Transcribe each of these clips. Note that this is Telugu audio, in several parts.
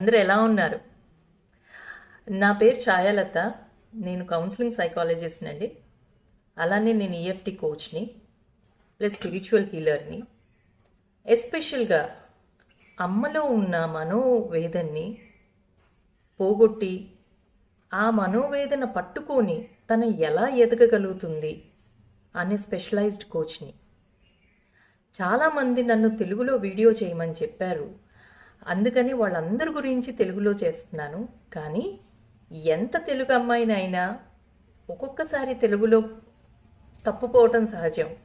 అందరూ ఎలా ఉన్నారు? నా పేరు ఛాయాలత. నేను కౌన్సిలింగ్ సైకాలజిస్ట్ని అండి అలానే నేను ఈఎఫ్టి కోచ్ని ప్లస్ స్పిరిచువల్ హీలర్ని ఎస్పెషల్గా అమ్మలో ఉన్న మనోవేదన్ని పోగొట్టి ఆ మనోవేదన పట్టుకొని తన ఎలా ఎదగగలుగుతుంది అనే స్పెషలైజ్డ్ కోచ్ని చాలామంది నన్ను తెలుగులో వీడియో చేయమని చెప్పారు. అందుకని వాళ్ళందరి గురించి తెలుగులో చేస్తున్నాను. కానీ ఎంత తెలుగు అమ్మాయినైనా ఒక్కొక్కసారి తెలుగులో తప్పుపోవటం సహజం.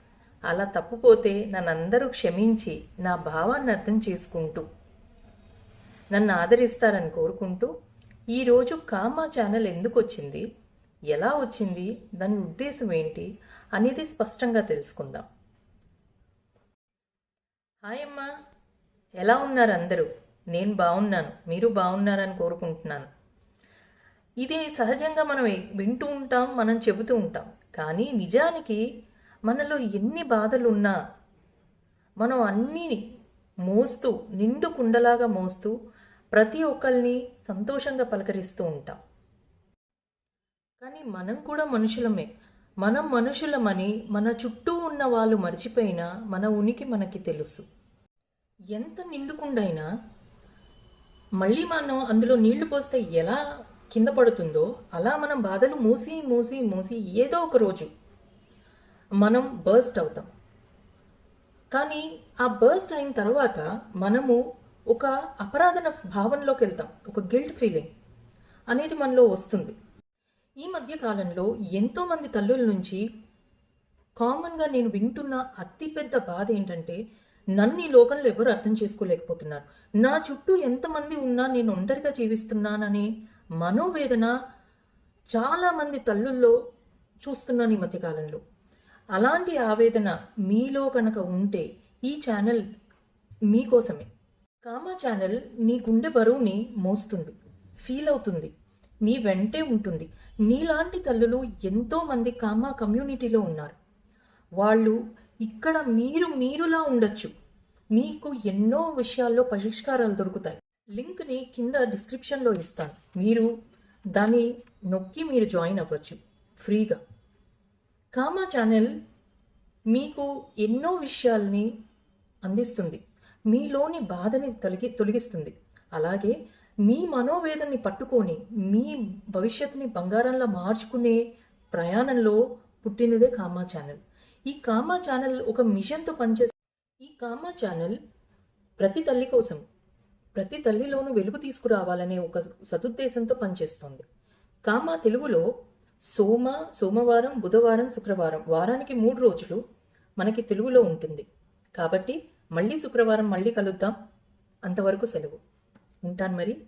అలా తప్పుపోతే నన్నందరూ క్షమించి నా భావాన్ని అర్థం చేసుకుంటూ నన్ను ఆదరిస్తారని కోరుకుంటూ ఈరోజు కామా ఛానల్ ఎందుకు వచ్చింది? ఎలా వచ్చింది? దాని ఉద్దేశం ఏంటి? అనేది స్పష్టంగా తెలుసుకుందాం. హాయ్ అమ్మా. ఎలా ఉన్నారు అందరూ? నేను బాగున్నాను మీరు బాగున్నారని కోరుకుంటున్నాను. ఇది సహజంగా మనం వింటూ ఉంటాం మనం చెబుతూ ఉంటాం. కానీ నిజానికి మనలో ఎన్ని బాధలున్నా మనం అన్నీ మోస్తూ నిండు కుండలాగా మోస్తూ ప్రతి ఒక్కరిని సంతోషంగా పలకరిస్తూ ఉంటాం. కానీ మనం కూడా మనుషులమే. మనం మనుషులమని మన చుట్టూ ఉన్న వాళ్ళు మర్చిపోయినా మన ఉనికి మనకి తెలుసు. ఎంత నిండుకుండైనా మళ్ళీ మనం అందులో నీళ్ళు పోస్తే ఎలా కింద పడుతుందో అలా మనం బాధలు మూసి మూసి మూసి ఏదో ఒక రోజు మనం బర్స్ట్ అవుతాం. కానీ ఆ బర్స్ట్ అయిన తర్వాత మనము ఒక అపరాధన భావనలోకి వెళ్తాం. ఒక గిల్ట్ ఫీలింగ్ అనేది మనలో వస్తుంది. ఈ మధ్య కాలంలో ఎంతో మంది తల్లుల నుంచి కామన్గా నేను వింటున్న అతిపెద్ద బాధ ఏంటంటే నన్ను ఈ లోకంలో ఎవరు అర్థం చేసుకోలేకపోతున్నారు. నా చుట్టూ ఎంతమంది ఉన్నా నేను ఒంటరిగా జీవిస్తున్నాననే మనోవేదన చాలామంది తల్లుల్లో చూస్తున్నాను ఈ మధ్యకాలంలో. అలాంటి ఆవేదన మీలో కనుక ఉంటే ఈ ఛానల్ మీకోసమే. కామా ఛానల్ నీ గుండె బరువుని మోస్తుంది ఫీల్ అవుతుంది నీ వెంటే ఉంటుంది. నీలాంటి తల్లులు ఎంతోమంది కామా కమ్యూనిటీలో ఉన్నారు. వాళ్ళు ఇక్కడ మీరు మీరులా ఉండొచ్చు. మీకు ఎన్నో విషయాల్లో పరిష్కారాలు దొరుకుతాయి. లింక్ని కింద డిస్క్రిప్షన్లో ఇస్తాను. మీరు దాన్ని నొక్కి మీరు జాయిన్ అవ్వచ్చు. ఫ్రీగా. కామా ఛానల్ మీకు ఎన్నో విషయాల్ని అందిస్తుంది. మీలోని బాధని తొలగి తొలగిస్తుంది. అలాగే మీ మనోవేదనని పట్టుకొని మీ భవిష్యత్తుని బంగారంలా మార్చుకునే ప్రయాణంలో పుట్టినదే కామా ఛానల్. ఈ కామా ఛానల్ ఒక మిషన్తో పనిచేస్తుంది కామా ఛానల్ ప్రతి తల్లి కోసం ప్రతి తల్లిలోనూ వెలుగు తీసుకురావాలనే ఒక సదుద్దేశంతో పనిచేస్తోంది. కామా తెలుగులో సోమ సోమవారం బుధవారం శుక్రవారం వారానికి మూడు రోజులు మనకి తెలుగులో ఉంటుంది. కాబట్టి మళ్ళీ శుక్రవారం మళ్ళీ కలుద్దాం. అంతవరకు సెలవు. ఉంటాను మరి.